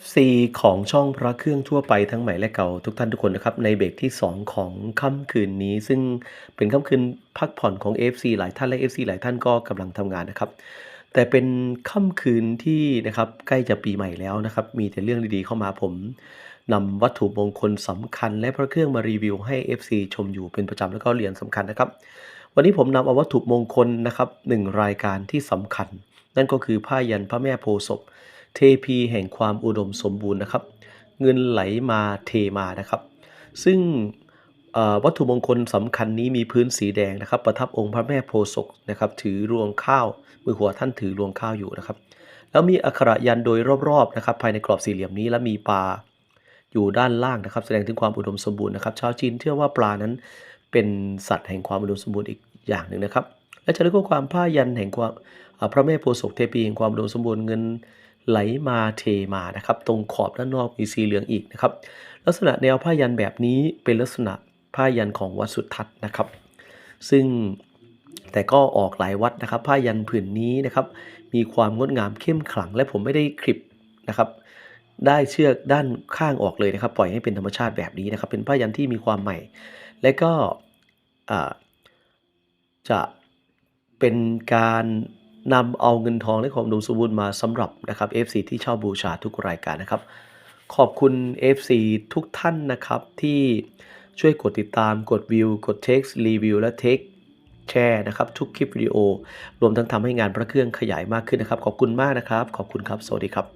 FC ของช่องพระเครื่องทั่วไปทั้งใหม่และเก่าทุกท่านทุกคนนะครับ ในเบรกที่ 2 ของค่ำคืนนี้ ซึ่งเป็นค่ำคืนพักผ่อนของ FC หลายท่านและ FC หลายท่านก็กำลังทำงานนะครับ แต่เป็นค่ำคืนที่นะครับใกล้จะปีใหม่แล้วนะครับ มีแต่เรื่องดีๆเข้ามาผมนำวัตถุมงคลสำคัญและพระเครื่องมารีวิวให้ FC ชมอยู่เป็นประจำแล้วก็เหรียญสำคัญนะครับ วันนี้ผมนำเอาวัตถุมงคลนะครับหนึ่งรายการที่สำคัญ นั่นก็คือผ้ายันพระแม่โพธิ์ศพ เทพีแห่งความอุดมสมบูรณ์นะครับ เงินไหลมาเทมานะครับ ซึ่งวัตถุมงคลสำคัญนี้มีพื้นสีแดงนะครับ ประทับองค์พระแม่โพศพนะครับถือรวงข้าว มือหัวท่านถือรวงข้าวอยู่นะครับ แล้วมีอักขระยันโดยรอบๆนะครับ ภายในกรอบสี่เหลี่ยมนี้และมีปลาอยู่ด้านล่างนะครับ แสดงถึงความอุดมสมบูรณ์นะครับชาวจีนเชื่อว่าปลานั้นเป็นสัตว์แห่งความอุดมสมบูรณ์อีกอย่างหนึ่งนะครับ และจะเรียกว่าความผ้ายันแห่งความพระแม่โพศพเทพีแห่งความอุดมสมบูรณ์เงิน ไหลมาเทมานะครับ ตรงขอบด้านนอกมีสีเหลืองอีกนะครับ ลักษณะแนวผ้ายันแบบนี้เป็นลักษณะผ้ายันของวัดสุทัศน์นะครับ ซึ่งแต่ก็ออกหลายวัดนะครับ ผ้ายันผืนนี้นะครับ มีความงดงามเข้มขลัง และผมไม่ได้คลิปนะครับ ได้เชือกด้านข้างออกเลยนะครับ ปล่อยให้เป็นธรรมชาติแบบนี้นะครับ เป็นผ้ายันที่มีความใหม่ และก็จะเป็นการ นำเอาเงินทองและความอุดมสมบูรณ์มาสำหรับนะครับ FC ที่เช่าบูชาทุกรายการนะครับ ขอบคุณ FC ทุกท่านนะครับที่ช่วยกดติดตามกดวิว กดเท็กซ์รีวิวและเทคแชร์นะครับทุกคลิปวิดีโอ รวมทั้งทำให้งานพระเครื่องขยายมากขึ้นนะครับ ขอบคุณมากนะครับ ขอบคุณครับ สวัสดีครับ